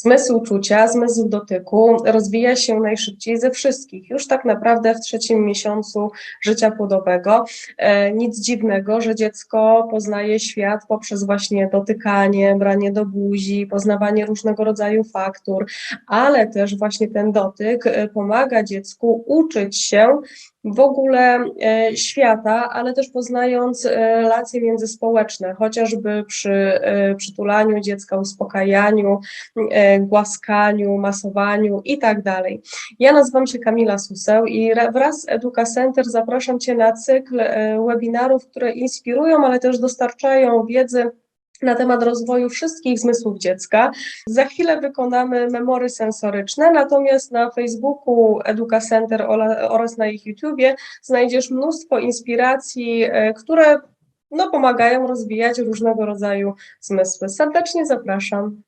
Zmysł czucia, zmysł dotyku rozwija się najszybciej ze wszystkich, już tak naprawdę w trzecim miesiącu życia płodowego. E, Nic dziwnego, że dziecko poznaje świat poprzez właśnie dotykanie, branie do buzi, poznawanie różnego rodzaju faktur, ale też właśnie ten dotyk e, pomaga dziecku uczyć się w ogóle e, świata, ale też poznając e, relacje międzyspołeczne, chociażby przy e, przytulaniu dziecka, uspokajaniu, głaskaniu, masowaniu i tak dalej. Ja nazywam się Kamila Suseł i ra- wraz z Educa Center zapraszam Cię na cykl webinarów, które inspirują, ale też dostarczają wiedzy na temat rozwoju wszystkich zmysłów dziecka. Za chwilę wykonamy memory sensoryczne, natomiast na Facebooku Educa Center oraz na ich YouTubie znajdziesz mnóstwo inspiracji, e, które no, pomagają rozwijać różnego rodzaju zmysły. Serdecznie zapraszam.